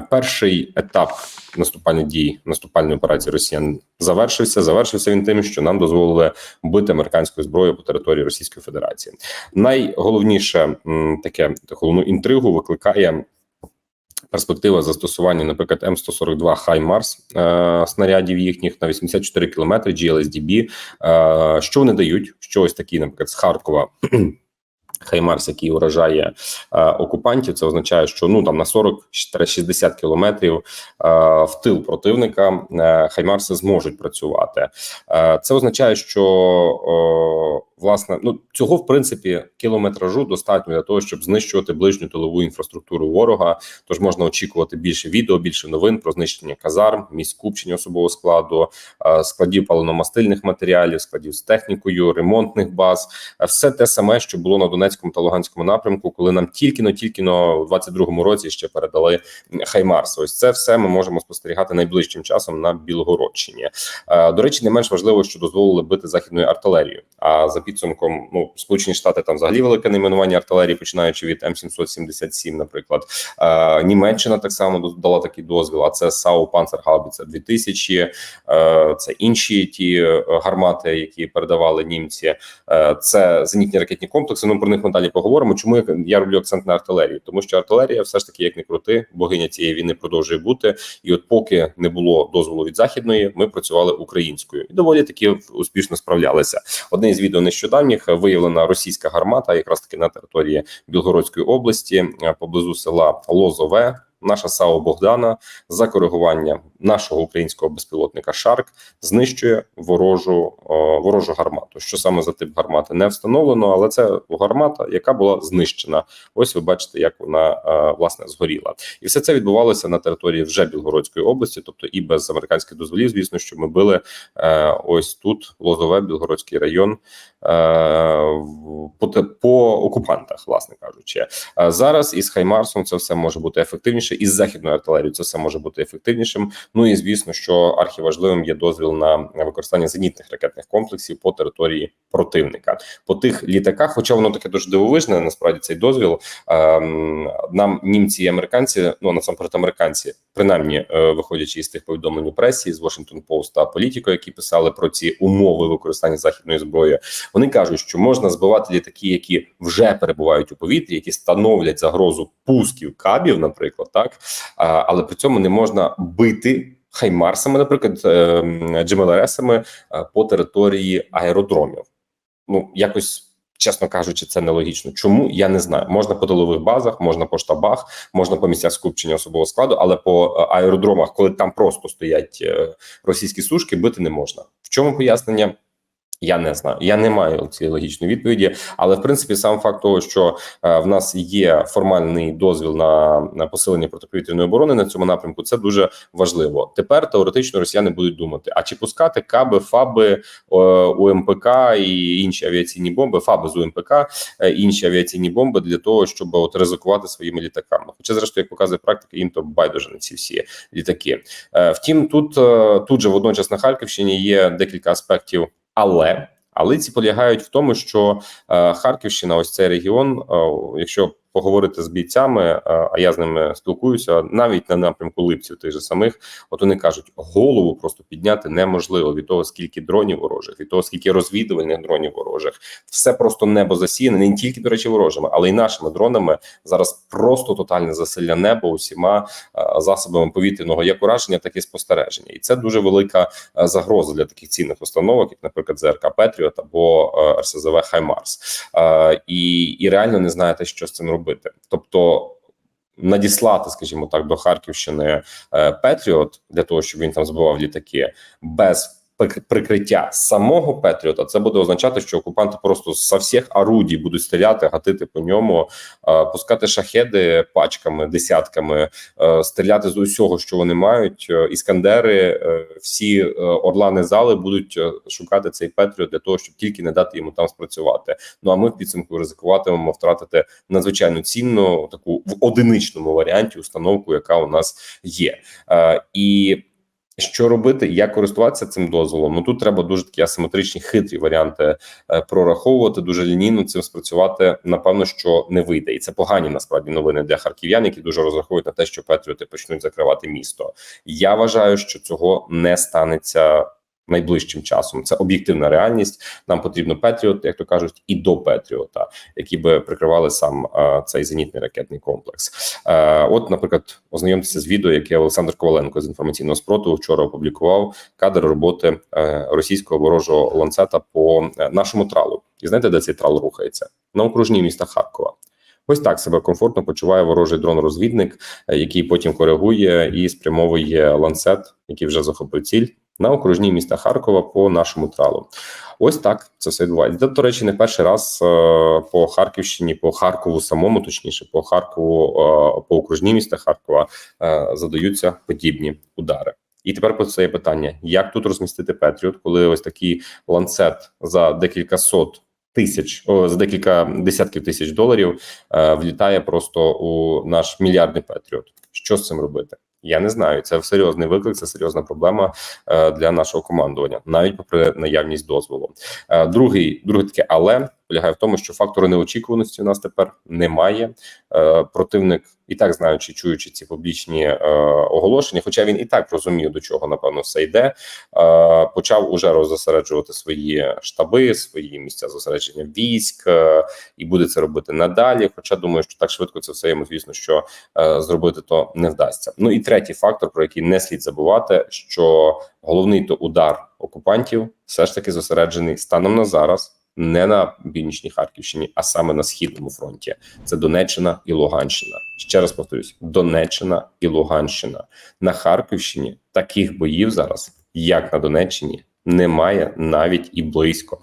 перший етап наступальних дій наступальної операції Росіян завершився. Завершився він тим, що нам дозволили бити американською зброєю по території Російської Федерації. Найголовніше таке головну інтригу викликає. Перспектива застосування, наприклад, М142 Хаймарс е, снарядів їхніх на 84 кілометри GLSDB. Е, що вони дають? Що ось такі, наприклад, з Харкова Хаймарс, який уражає е, окупантів, це означає, що ну там на 40-60 кілометрів е, в тил противника е, Хаймарси зможуть працювати. Е, це означає, що е, власне ну цього в принципі кілометражу достатньо для того, щоб знищувати ближню тилову інфраструктуру ворога. Тож можна очікувати більше відео, більше новин про знищення казарм, місць скупчення особового складу, е, складів паливно-мастильних матеріалів, складів з технікою, ремонтних баз, Е, все те саме, що було на Донецькому та Луганському напрямку, коли нам тільки но тільки но в 22-му році ще передали Хаймарс. Ось це все ми можемо спостерігати найближчим часом на Білгородщині. Е, До речі, не менш важливо, що дозволили бити західною артилерією. А за підсумком, ну Сполучені Штати там взагалі велике найменування артилерії, починаючи від М777, наприклад, Е, Німеччина так само дала такий дозвіл. А це САУ Панцергаубіця 2000, е, це інші ті е, гармати, які передавали німці. Е, Це зенітні ракетні комплекси. Ну про них ми далі поговоримо. Чому я- роблю акцент на артилерію? Тому що артилерія, все ж таки, як не крути, богиня цієї війни продовжує бути. І от поки не було дозволу від західної, ми працювали українською і доволі таки успішно справлялися. Одне із відео нещодавніх виявлена російська гармата, якраз таки на території Білгородської області, е, поблизу села Лозове. Наша САО Богдана за коригування нашого українського безпілотника Шарк знищує ворожу о, ворожу гармату. Що саме за тип гармати не встановлено, але це гармата, яка була знищена. Ось ви бачите, як вона е, власне згоріла, і все це відбувалося на території вже Білгородської області, тобто і без американських дозволів, звісно, що ми били е, ось тут Лозове, Білгородський район е, по, по окупантах, власне кажучи. Зараз із Хаймарсом це все може бути ефективніше, із західною артилерією це все може бути ефективнішим. Ну і звісно, що архіважливим є дозвіл на використання зенітних ракетних комплексів по території противника. По тих літаках, хоча воно таке дуже дивовижне, насправді цей дозвіл ем, нам німці і американці, ну насамперед американці, принаймні е, виходячи із тих повідомлень у пресі з Washington Post та Politico, які писали про ці умови використання західної зброї. Вони кажуть, що можна збивати літаки, які вже перебувають у повітрі, які становлять загрозу пусків кабів, наприклад, так але при цьому не можна бити. Хаймарсами, наприклад, джемелересами по території аеродромів. Ну якось чесно кажучи, це нелогічно. Чому я не знаю? Можна по тилових базах, можна по штабах, можна по місцях скупчення особового складу, але по е, аеродромах, коли там просто стоять е, російські сушки, бити не можна. В чому пояснення? Я не знаю, я не маю цієї логічної відповіді, але в принципі сам факт того, що е, в нас є формальний дозвіл на, на посилення протиповітряної оборони на цьому напрямку, це дуже важливо. Тепер теоретично росіяни будуть думати: а чи пускати каби, фаби, е, УМПК і інші авіаційні бомби, фаби з УМПК, е, інші авіаційні бомби для того, щоб от ризикувати своїми літаками. Хоча, зрештою, як показує практика, їм то байдуже на ці всі літаки. Е, Втім, тут е, тут же водночас на Харківщині є декілька аспектів. Але але ці полягають в тому, що е, Харківщина, ось цей регіон, е, якщо поговорити з бійцями, е, а я з ними спілкуюся, навіть на напрямку липців тих же самих, от вони кажуть, голову просто підняти неможливо від того, скільки дронів ворожих, від того, скільки розвідувальних дронів ворожих, все просто небо засіяне, не тільки до речі, ворожими, але й нашими дронами. Зараз просто тотальне засилля неба усіма е, засобами повітряного як ураження, так і спостереження, і це дуже велика е, загроза для таких цінних установок, як, наприклад, ЗРК Петріот або РСЗВ Хаймарс, і, і реально не знаєте, що з цим робити. Тобто. Надіслати, скажімо так, до Харківщини е, Петріот для того, щоб він там збивав літаки без прикриття самого Петріота, це буде означати, що окупанти просто з всіх орудій будуть стріляти, гатити по ньому, е, пускати шахеди пачками, десятками, е, стріляти з усього, що вони мають. Е, Іскандери, всі орлани зали будуть шукати цей Петріот для того, щоб тільки не дати йому там спрацювати. Ну а ми в підсумку ризикуватимемо втратити надзвичайно цінну таку в одиничному варіанті установку, яка у нас є. І Що робити, як користуватися цим дозволом? Ну тут треба дуже такі асиметричні хитрі варіанти е, прораховувати. Дуже лінійно цим спрацювати. Напевно, що не вийде, і це погані насправді новини для харків'ян, які дуже розраховують на те, що Петріоти почнуть закривати місто. Я вважаю, що цього не станеться. Найближчим часом це об'єктивна реальність. Нам потрібно Петріот, як то кажуть, і до Петріота, які би прикривали сам е, цей зенітний ракетний комплекс. Е, от, наприклад, ознайомтеся з відео, яке Олександр Коваленко з інформаційного спротиву вчора опублікував кадр роботи е, російського ворожого ланцета по нашому тралу. І знаєте, де цей трал рухається? На окружній міста Харкова. Ось так себе комфортно почуває ворожий дрон-розвідник, який потім коригує і спрямовує ланцет, який вже захопив ціль на окружній міста Харкова по нашому тралу. Ось так це все відбувається. Це, до речі, не перший раз е, по Харківщині, по Харкову самому, точніше, по Харкову, е, по окружній міста Харкова е, задаються подібні удари. І тепер постає питання: як тут розмістити Петріот, коли ось такий ланцет за декілька сот тисяч, о, за декілька десятків тисяч доларів е, влітає просто у наш мільярдний Петріот. Що з цим робити? Я не знаю. Це серйозний виклик, це серйозна проблема е, для нашого командування, навіть попри наявність дозволу. Е, другий, друге таке, але полягає в тому, що фактору неочікуваності у нас тепер немає. Е, противник і так знаючи, чуючи ці публічні е, оголошення, хоча він і так розумів, до чого напевно все йде. Е, почав уже роззосереджувати свої штаби, свої місця зосередження військ, е, і буде це робити надалі. Хоча думаю, що так швидко це все йому, звісно, що е, зробити то не вдасться. Ну і третій фактор, про який не слід забувати, що головний то удар окупантів все ж таки зосереджений станом на зараз. Не на північній Харківщині, а саме на східному фронті. Це Донеччина і Луганщина. Ще раз повторюсь: Донеччина і Луганщина на Харківщині таких боїв зараз, як на Донеччині, немає навіть і близько.